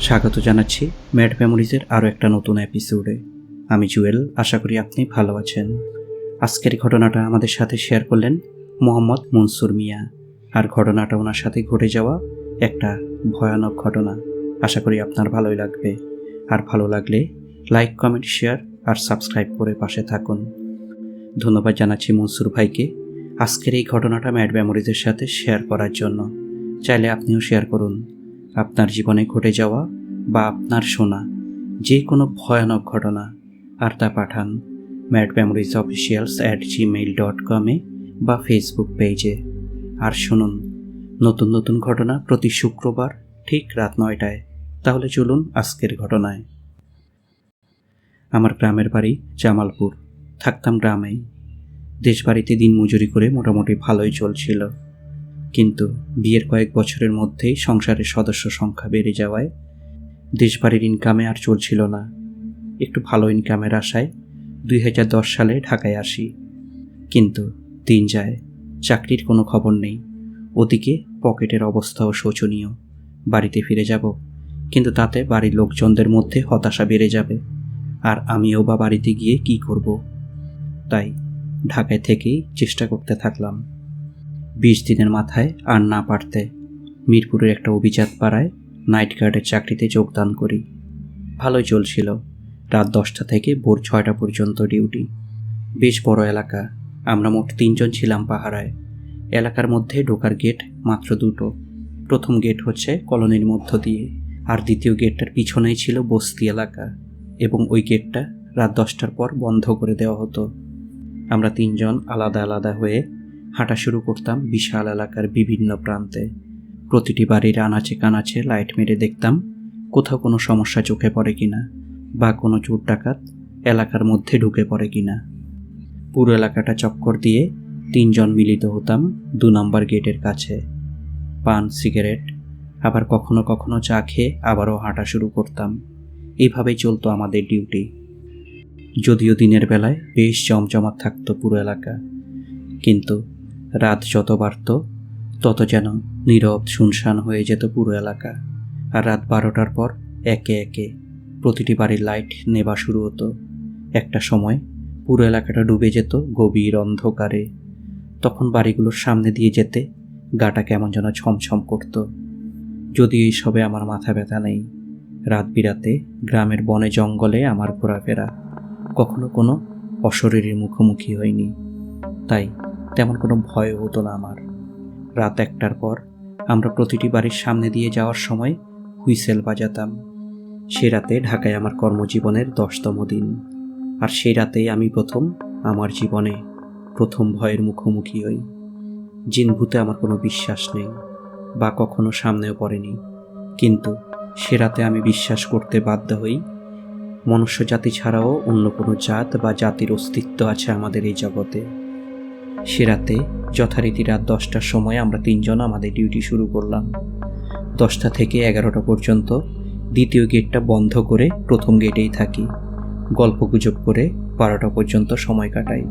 স্বাগত জানাচ্ছি ম্যাড মেমোরিজের আরও একটা নতুন এপিসোডে। আমি জুয়েল, আশা করি আপনি ভালো আছেন। আজকের ঘটনাটা আমাদের সাথে শেয়ার করলেন মোহাম্মদ মনসুর মিয়া। আর ঘটনাটা ওনার সাথে ঘটে যাওয়া একটা ভয়ানক ঘটনা। আশা করি আপনার ভালোই লাগবে। আর ভালো লাগলে লাইক, কমেন্ট, শেয়ার আর সাবস্ক্রাইব করে পাশে থাকুন। ধন্যবাদ জানাচ্ছি মনসুর ভাইকে আজকের এই ঘটনাটা ম্যাড মেমোরিজের সাথে শেয়ার করার জন্য। চাইলে আপনিও শেয়ার করুন। আপনার জীবনে ঘটে যাওয়া বা আপনার শোনা যে কোনো ভয়ানক ঘটনা আর তা পাঠান mad memories officials at Gmail dot কমে বা ফেসবুক পেজে আর শুনুন, নতুন নতুন ঘটনা প্রতি শুক্রবার ঠিক রাত নয়টায়। তাহলে চলুন আজকের ঘটনায়। আমার গ্রামের বাড়ি জামালপুর। থাকতাম গ্রামেই। দেশবাড়িতে দিন মজুরি করে মোটামুটি ভালোই চলছিল। কিন্তু বিয়ের কয়েক বছরের মধ্যেই সংসারের সদস্য সংখ্যা বেড়ে যাওয়ায় দেশবাড়ির ইনকামে আর চলছিল না। একটু ভালো ইনকামের আশায় দুই হাজার দশ সালে ঢাকায় আসি। কিন্তু দিন যায়, চাকরির কোনো খবর নেই। ওদিকে পকেটের অবস্থাও শোচনীয়। বাড়িতে ফিরে যাব, কিন্তু তাতে বাড়ির লোকজনদের মধ্যে হতাশা বেড়ে যাবে। আর আমিও বা বাড়িতে গিয়ে কি করব? তাই ঢাকায় থেকেই চেষ্টা করতে থাকলাম। বিশ দিনের মাথায় আর না পারতে মিরপুরের একটা অভিজাত পাড়ায় নাইট গার্ডের চাকরিতে যোগদান করি। ভালোই চলছিল। রাত দশটা থেকে ভোর ছয়টা পর্যন্ত ডিউটি। বেশ বড় এলাকা। আমরা মোট তিনজন ছিলাম পাহারায়। এলাকার মধ্যে ঢোকার গেট মাত্র দুটো। প্রথম গেট হচ্ছে কলোনির মধ্য দিয়ে, আর দ্বিতীয় গেটটার পিছনেই ছিল বস্তি এলাকা, এবং ওই গেটটা রাত দশটার পর বন্ধ করে দেওয়া হতো। আমরা তিনজন আলাদা আলাদা হয়ে হাঁটা শুরু করতাম বিশাল এলাকার বিভিন্ন প্রান্তে। প্রতিটি বাড়ির আনাচে কানাচে লাইট মেরে দেখতাম কোথাও কোনো সমস্যা চোখে পড়ে কিনা বা কোনো চোর ডাকাত এলাকার মধ্যে ঢুকে পড়ে কিনা। পুরো এলাকাটা চক্কর দিয়ে তিনজন মিলিত হতাম দু নম্বর গেটের কাছে। পান, সিগারেট, আবার কখনো কখনো চা খেয়ে আবারও হাঁটা শুরু করতাম। এইভাবেই চলতো আমাদের ডিউটি। যদিও দিনের বেলায় বেশ জমজমাট থাকতো পুরো এলাকা। কিন্তু রাত যত বাড়ত, তত যেন নীরব শুনশান হয়ে যেত পুরো এলাকা। আর রাত বারোটার পর একে একে প্রতিটি বাড়ির লাইট নেবা শুরু হতো। একটা সময় পুরো এলাকাটা ডুবে যেত গভীর অন্ধকারে। তখন বাড়িগুলোর সামনে দিয়ে যেতে গাটা কেমন যেন ছমছম করত। যদিও এইসবে আমার মাথা ব্যথা নেই, রাত বিরাতে গ্রামের বনে জঙ্গলে আমার ঘোরাফেরা কখনো কোনো অশরীরীর মুখোমুখি হয়নি। তাই তেমন কোনো ভয় হতো না আমার। রাত একটার পর আমরা প্রতিটি বাড়ির সামনে দিয়ে যাওয়ার সময় হুইসেল বাজাতাম। সে রাতে ঢাকায় আমার কর্মজীবনের দশতম দিন। আর সেই রাতেই আমি প্রথম আমার জীবনে প্রথম ভয়ের মুখোমুখি হই। জিনভূতে আমার কোনো বিশ্বাস নেই বা কখনো সামনেও পড়েনি। কিন্তু সে রাতে আমি বিশ্বাস করতে বাধ্য হই মনুষ্য জাতি ছাড়াও অন্য কোনো জাত বা জাতির অস্তিত্ব আছে আমাদের এই জগতে। সে রাতে যথারীতি রাত দশটার সময় আমরা তিনজন আমাদের ডিউটি শুরু করলাম। দশটা থেকে এগারোটা পর্যন্ত দ্বিতীয় গেটটা বন্ধ করে প্রথম গেটেই থাকি। গল্পগুজব করে বারোটা পর্যন্ত সময় কাটাই।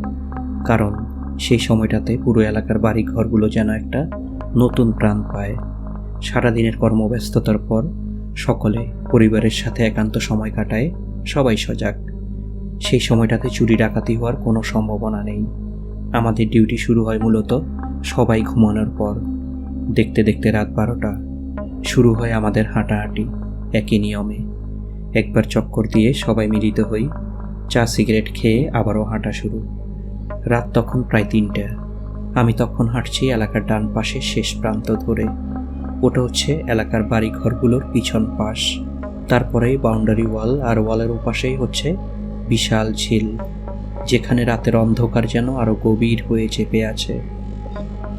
কারণ সেই সময়টাতে পুরো এলাকার বাড়ি ঘরগুলো যেন একটা নতুন প্রাণ পায়। সারাদিনের কর্মব্যস্ততার পর সকলে পরিবারের সাথে একান্ত সময় কাটায়, সবাই সজাগ। সেই সময়টাতে চুরি ডাকাতি হওয়ার কোনো সম্ভাবনা নেই। আমাদের ডিউটি শুরু হয় মূলত সবাই ঘুমানোর পর। দেখতে দেখতে রাত বারোটা। শুরু হয় আমাদের হাঁটাহাঁটি একই নিয়মে। একবার চক্কর দিয়ে সবাই মিলিত হই, চা, সিগারেট খেয়ে আবারও হাঁটা শুরু। রাত তখন প্রায় তিনটা। আমি তখন হাঁটছি এলাকার ডান পাশে শেষ প্রান্ত ধরে। ওটা হচ্ছে এলাকার বাড়ি ঘরগুলোর পিছন পাশ। তারপরেই বাউন্ডারি ওয়াল আর ওয়ালের ওপাশেই হচ্ছে বিশাল ঝিল। যেখানে রাতের অন্ধকার যেন আরও গভীর হয়ে চেপে আছে।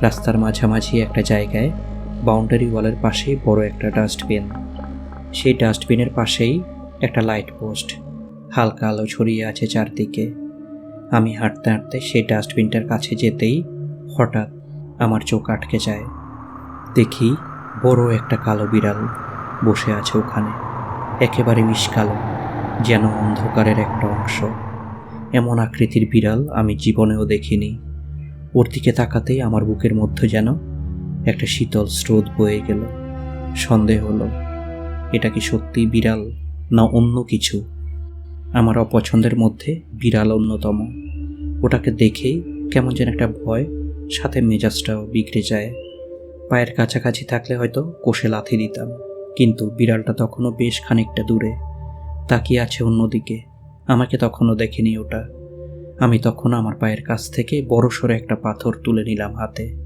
রাস্তার মাঝামাঝি একটা জায়গায় বাউন্ডারি ওয়ালের পাশেই বড় একটা ডাস্টবিন সেই ডাস্টবিনের পাশেই একটা লাইট পোস্ট হালকা আলো ছড়িয়ে আছে চারদিকে। আমি হাঁটতে হাঁটতে সেই ডাস্টবিনটার কাছে যেতেই হঠাৎ আমার চোখ আটকে যায়। দেখি বড় একটা কালো বিড়াল বসে আছে ওখানে, একেবারে মিশকালো যেন অন্ধকারের একটা অংশ। এমন আকৃতির বিড়াল আমি জীবনেও দেখিনি। ওর দিকে তাকাতেই আমার বুকের মধ্যে যেন একটা শীতল স্রোত বয়ে গেল। সন্দেহ হলো, এটা কি সত্যি বিড়াল না অন্য কিছু? আমার অপছন্দের মধ্যে বিড়াল অন্যতম। ওটাকে দেখেই কেমন যেন একটা ভয়, সাথে মেজাজটাও বিগড়ে যায়। পায়ের কাছাকাছি থাকলে হয়তো কোষে লাথি দিতাম, কিন্তু বিড়ালটা তখনও বেশ খানিকটা দূরে। তাকিয়ে আছে অন্যদিকে। আমাকে তখনও দেখেনি ওটা। আমি তখন আমার পায়ের কাছ থেকে বড় সড়ো একটা পাথর তুলে নিলাম হাতে।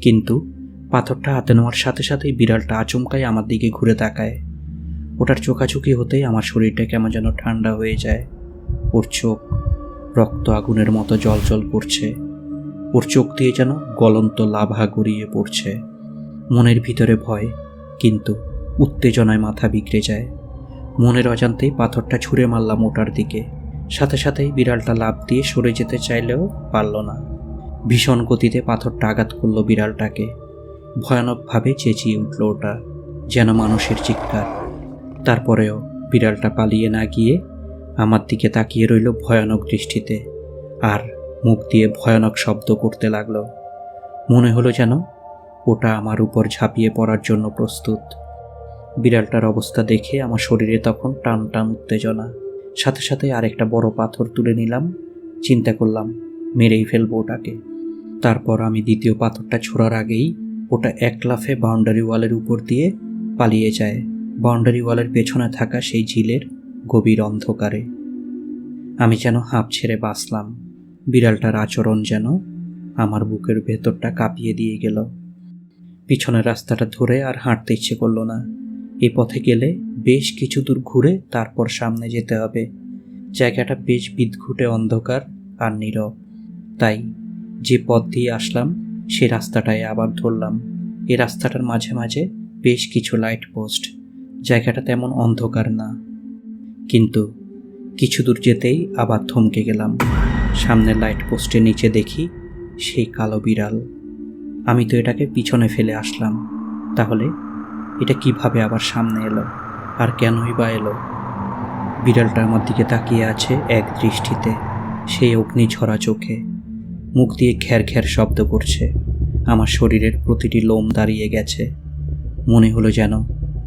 কিন্তু পাথরটা হাতে নেওয়ার সাথে সাথেই বিড়ালটা আচমকাই আমার দিকে ঘুরে তাকায়। ওটার চোখাচুকি হতেই আমার শরীরটা কেমন যেন ঠান্ডা হয়ে যায়। ওর চোখ রক্ত আগুনের মতো জল জল করছে। ওর চোখ দিয়ে যেন গলন্ত লাভা গড়িয়ে পড়ছে। মনের ভিতরে ভয়, কিন্তু উত্তেজনায় মাথা বিগড়ে যায়। মনের অজান্তেই পাথরটা ছুঁড়ে মারলাম ওটার দিকে। সাথে সাথেই বিড়ালটা লাভ দিয়ে সরে যেতে চাইলেও পারল না। ভীষণ গতিতে পাথরটা আঘাত করল বিড়ালটাকে। ভয়ানকভাবে চেঁচিয়ে উঠল ওটা, যেন মানুষের চিৎকার। তারপরেও বিড়ালটা পালিয়ে না গিয়ে আমার দিকে তাকিয়ে রইল ভয়ানক দৃষ্টিতে, আর মুখ দিয়ে ভয়ানক শব্দ করতে লাগল। মনে হলো যেন ওটা আমার উপর ঝাঁপিয়ে পড়ার জন্য প্রস্তুত। বিড়ালটার অবস্থা দেখে আমার শরীরে তখন টান টান উত্তেজনা। সাথে সাথে আরেকটা বড় পাথর তুলে নিলাম, চিন্তা করলাম, মেরেই ফেলব ওটাকে। তারপর আমি দ্বিতীয় পাথরটা ছোড়ার আগেই ওটা এক লাফে বাউন্ডারি ওয়ালের উপর দিয়ে পালিয়ে যায়। বাউন্ডারি ওয়ালের পেছনে থাকা সেই ঝিলের গভীর অন্ধকারে। আমি যেন হাঁপ ছেড়ে বাঁচলাম। বিড়ালটার আচরণ যেন আমার বুকের ভেতরটা কাঁপিয়ে দিয়ে গেল। পিছনের রাস্তাটা ধরে আর হাঁটতে ইচ্ছে করল না। এই পথে গেলে বেশ কিছু দূর ঘুরে তারপর সামনে যেতে হবে। জায়গাটা বেশ বিদঘুটে অন্ধকার আর নীরব। তাই যে পথ দিয়ে আসলাম, সে রাস্তাটায় আবার ধরলাম। এ রাস্তাটার মাঝে মাঝে বেশ কিছু লাইট পোস্ট জায়গাটা তেমন অন্ধকার না। কিন্তু কিছু দূর যেতেই আবার থমকে গেলাম। সামনের লাইট পোস্টের নিচে দেখি সেই কালো বিড়াল। আমি তো এটাকে পিছনে ফেলে আসলাম। তাহলে এটা কীভাবে আবার সামনে এলো? আর কেনই বা এলো? বিড়ালটা আমার দিকে তাকিয়ে আছে এক দৃষ্টিতে, সেই অগ্নি ঝরা চোখে। মুখ দিয়ে খ্যার খ্যার শব্দ করছে। আমার শরীরের প্রতিটি লোম দাঁড়িয়ে গেছে। মনে হলো যেন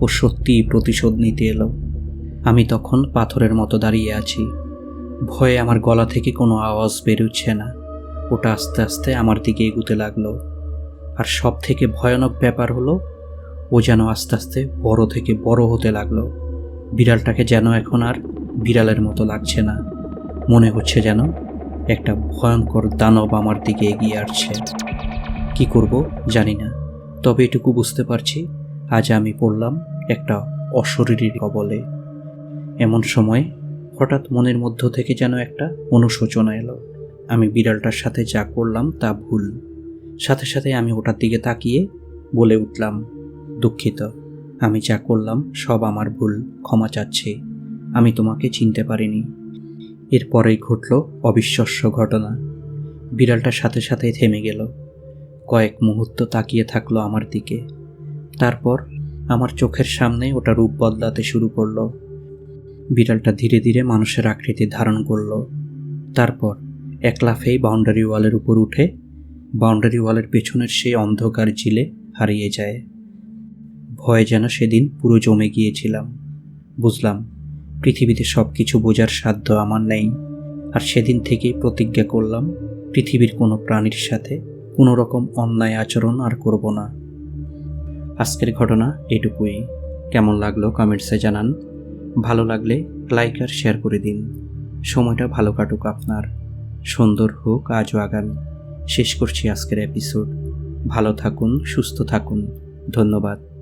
ও সত্যিই প্রতিশোধ নিতে এলো। আমি তখন পাথরের মতো দাঁড়িয়ে আছি। ভয়ে আমার গলা থেকে কোনো আওয়াজ বেরোচ্ছে না। ওটা আস্তে আস্তে আমার দিকে এগুতে লাগল। আর সব থেকে ভয়ানক ব্যাপার হলো ও যেন আস্তে আস্তে বড় থেকে বড় হতে লাগল। বিড়ালটাকে যেন এখন আর বিড়ালের মতো লাগছে না। মনে হচ্ছে যেন একটা ভয়ঙ্কর দানব আমার দিকে এগিয়ে আসছে। কি করব জানি না, তবে এটুকু বুঝতে পারছি আজ আমি পড়লাম একটা অশরীরীর কবলে। এমন সময় হঠাৎ মনের মধ্য থেকে যেন একটা অনুশোচনা এলো। আমি বিড়ালটার সাথে যা করলাম তা ভুল। সাথে সাথে আমি ওটার দিকে তাকিয়ে বলে উঠলাম দুঃখিত। আমি যা করলাম সব আমার ভুল, ক্ষমা চাচ্ছি। আমি তোমাকে চিনতে পারিনি। এরপরেই ঘটল অবিশ্বাস্য ঘটনা। বিড়ালটার সাথে সাথে থেমে গেল। কয়েক মুহূর্ত তাকিয়ে থাকল আমার দিকে। তারপর আমার চোখের সামনে ওটা রূপ বদলাতে শুরু করল। বিড়ালটা ধীরে ধীরে মানুষের আকৃতি ধারণ করল। তারপর এক লাফেই বাউন্ডারি ওয়ালের উপর উঠে, বাউন্ডারি ওয়ালের পেছনের সেই অন্ধকার ঝিলে হারিয়ে যায়। ভয়ে যেন সেদিন পুরো জমে গিয়েছিলাম। বুঝলাম, পৃথিবীতে সব কিছু বোঝার সাধ্য আমার নেই। আর সেদিন থেকেই প্রতিজ্ঞা করলাম, পৃথিবীর কোনো প্রাণীর সাথে কোনো রকম অন্যায় আচরণ আর করব না। আজকের ঘটনা এটুকুই। কেমন লাগল কমেন্টসে জানান। ভালো লাগলে লাইক আর শেয়ার করে দিন। সময়টা ভালো কাটুক আপনার। সুন্দর হোক আজও আগামী। শেষ করছি আজকের এপিসোড ভালো থাকুন, সুস্থ থাকুন। ধন্যবাদ।